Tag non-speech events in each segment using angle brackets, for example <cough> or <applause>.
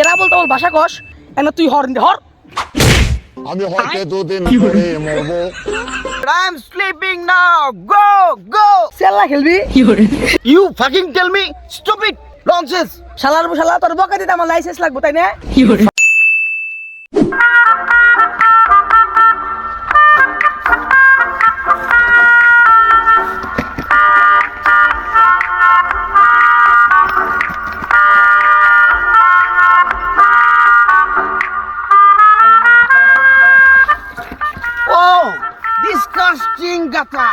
এরা বলতে বল ভাষা কস এনে তুই হর হর। আমি হয়তো দুদিন পরে মরবো। M sleeping now go go সেলা খেলবি? You fucking tell me. Stupid nonsense. শালার শালা তোর বকা দিতে আমার লাইসেন্স লাগবে তাই না? Oh, disgusting gata.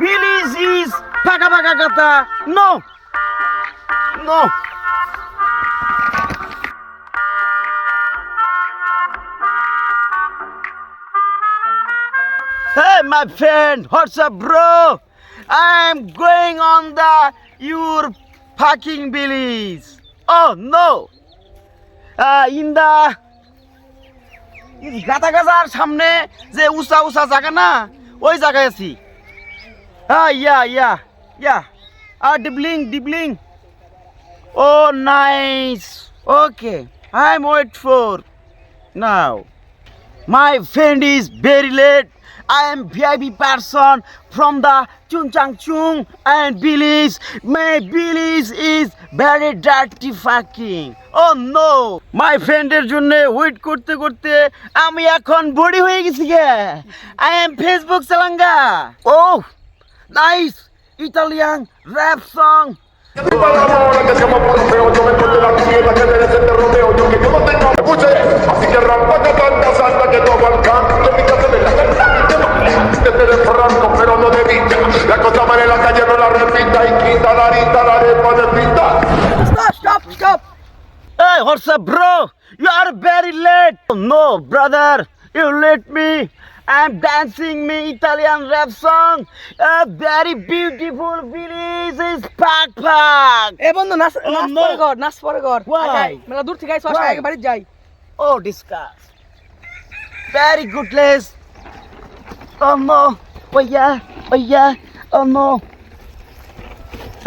Billy's is paka paka gata. No. No. Hey, my friend, what's up, bro? I'm going on the your parking Billy's. Oh no. Uh, in the গাতা গাজার সামনে যে উঁচা উঁচা জায়গা না, ওই জায়গায় আছি। হ্যাঁ ইয়া ইয়া ইয়া। আর dribbling dribbling O, nice. Okay, I am wait for. Now. My friend is very late. I am VIP person from the Chungchang Chung and Billy's. My Billy's is very dirty fucking. Oh no! My friend এর জন্য wait করতে করতে আমি এখন body হয়ে গেছি গে I am Facebook চালাঙ্গা ও nice Italian rap song Stop stop stop Hey, what's up, bro? You are very late. Oh, no, brother, you let me. I'm dancing me Italian rap song. A very beautiful village is Pak Pak. এ বন্ধু নাচ নাচ no. পরে কর নাচ পরে কর Why? আগাই, মেলা দূর থেকে আইসো আসা Why? আগে বাড়ি যাই Oh, discuss. Very good place. Oh no. Oh yeah. Oh yeah. Oh no.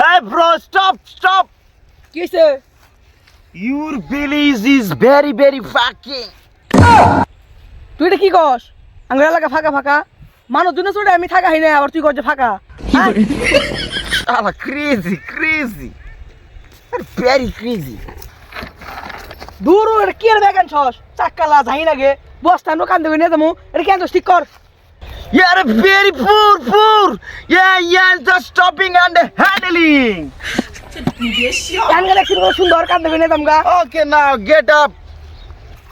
Hey, bro, stop, stop. কি হইছে Your village is very, very fucking. তুই এটা কি কস আঙ্গুর এলাকা ফাঁকা ফাঁকা মানুষ দুনে চড়ে আমি থাকা হই না আবার তুই করছে ফাঁকা হ্যাঁ? Ah, crazy, crazy. Very crazy. দূর ও, এটা কি এর ব্যাগান ছস চাক্কালা যাই লাগে বস্তা নো কান্দে নিয়ে যাব এটা কেন ঠিক কর You are very poor, poor. Yeah, yeah, just stopping and handling. ক্যান গেলে কীরকম সুন্দর কান না get up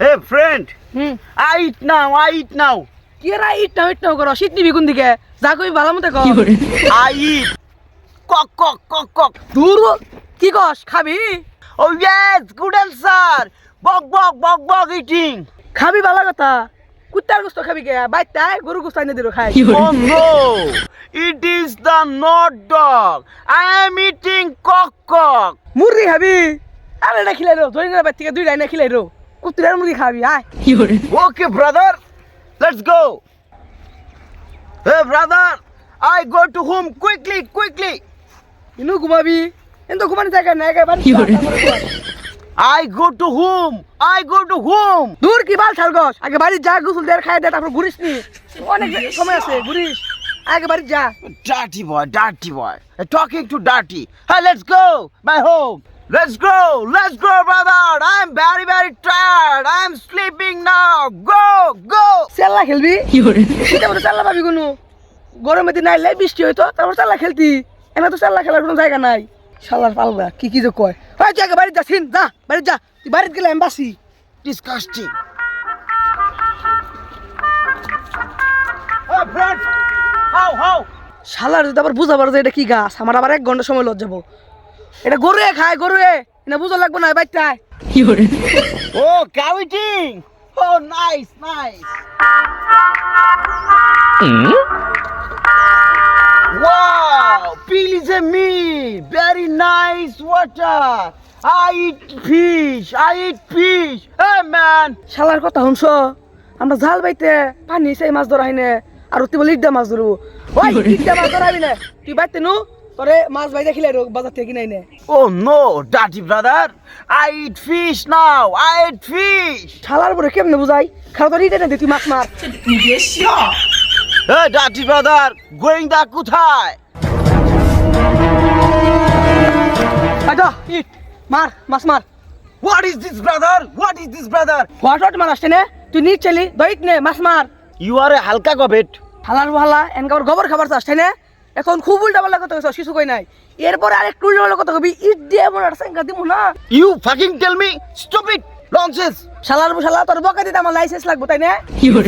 hey friend hmm. I know I know. কি রে ইট নাও নাও করো? শীত নিবি কোন দিকে? যা ভালো মতে আই কক কক কক কক। দূর কি কস খাবি? ও ইয়েস গুড আনসার বক বক বক বক ইটিং খাবি ভালো কথা। কুত্তার গোস্ত খাবি কে বাইতাই গরু গোস্ত আইনে দিল খাই Oh, no. It is the not dog. I am eating cock, cock. মুরগি খাবি আরে না খিলাই রো ধরি না বাইতে দুই ডাইনা খিলাই রো কুত্তার মুরগি খাবি আয় Okay, brother, let's go. Hey, brother, I go to home quickly, quickly. ইনু ঘুমাবি কিন্তু ঘুমানি জায়গা নাই একেবারে I go to home. I go to home. দূর কি বাল ছাল গস আগে বাড়ি যা গোসল দেয়ার খাই দে তারপর ঘুরিস নি অনেক সময় আছে ঘুরিস আগে বাড়ি যা Dirty boy, dirty boy. Uh, Talking to dirty. Hey, let's go. My home. Let's go. Let's go, brother. I'm very, very tired. I'm sleeping now. Go, go. Chella খেলবি শীতে মতো চেল্লা পাবি কোনো গরমের দিন আইলে বৃষ্টি হইতো তারপর চেল্লা খেলতি এনে তো চেল্লা খেলার কোনো জায়গা নাই শালার পালবা কি কি যে কয় হয় তুই আগে বাড়ি যা সিন যা বাড়ি যা তুই বাড়িতে গেলে আমি বাসি Disgusting. Hey, friend. How, how? শালার যদি আবার বুঝাবার যে এটা কি গাছ আমার আবার এক ঘণ্টা সময় লজ যাব এটা গরুয়ে খায় গরুয়ে না বুঝা লাগবো না বাইটায় Oh, cow eating. Oh, nice, nice. Wow, is a meal. Very nice water. I eat fish. I eat fish. Hey, man. শালার কথা শুনছ আমরা জাল বাইতে পানি সেই মাছ ধরা হইনে আর তুই বলে ইডা মাছ ধরবো ওই <laughs> ইডা মাছ ধরা হবি না তুই বাইতে নু তোরে মাছ ভাই দেখিলে বাজার থেকে কিনাই নে Oh no, dirty brother. I eat fish now. I eat fish. শালার পরে কেমনে বুঝাই খাওয়া তো রিটে না তুই মাছ মার Hey, dirty brother. Going da কোথায়? আচ্ছা ইট মার মাছ মার What is this, brother? What is this, brother? What what মার আসছে নে তুই নিচ চালি দইট নে মাছ মার You are a halka gobet. হালার ভালা এনকার গোবর খাবার চাস না এখন খুব উল্টা পাল্টা কথা কইছ শিশু কই নাই এরপরে আরেকটু উল্টা পাল্টা কথা কবি ইট দিয়ে মনে আর সেঙ্গা দিমু না You fucking tell me. Stupid. Nonsense. শালার শালা তোর বকা দিতে আমার লাইসেন্স লাগবে তাই না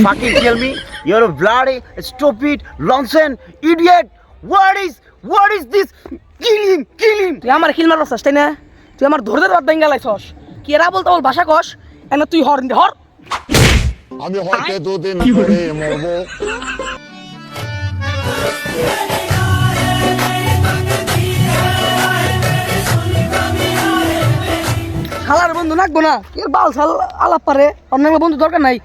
fucking tell me you're a bloody, stupid, nonsense, idiot. What is, what is this? Kill him, kill him. তুই আমার খিল মারছস তাই না? তুই আমার ধরদের বাদ দেঙ্গা লাইছস কি এরা বলতে বল ভাষা কস? এনে তুই হর হর। আমি হয়তো দুদিন পরে মরবো। শালার বন্ধু নাকবো না আর বাল শাল আলাপ পারে অন্য বন্ধু দরকার নাই।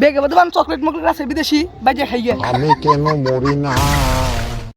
বেগে বাদে চকলেট মকলেট আছে বিদেশি বাইজে খাইয়ে। আমি কেন মরি না?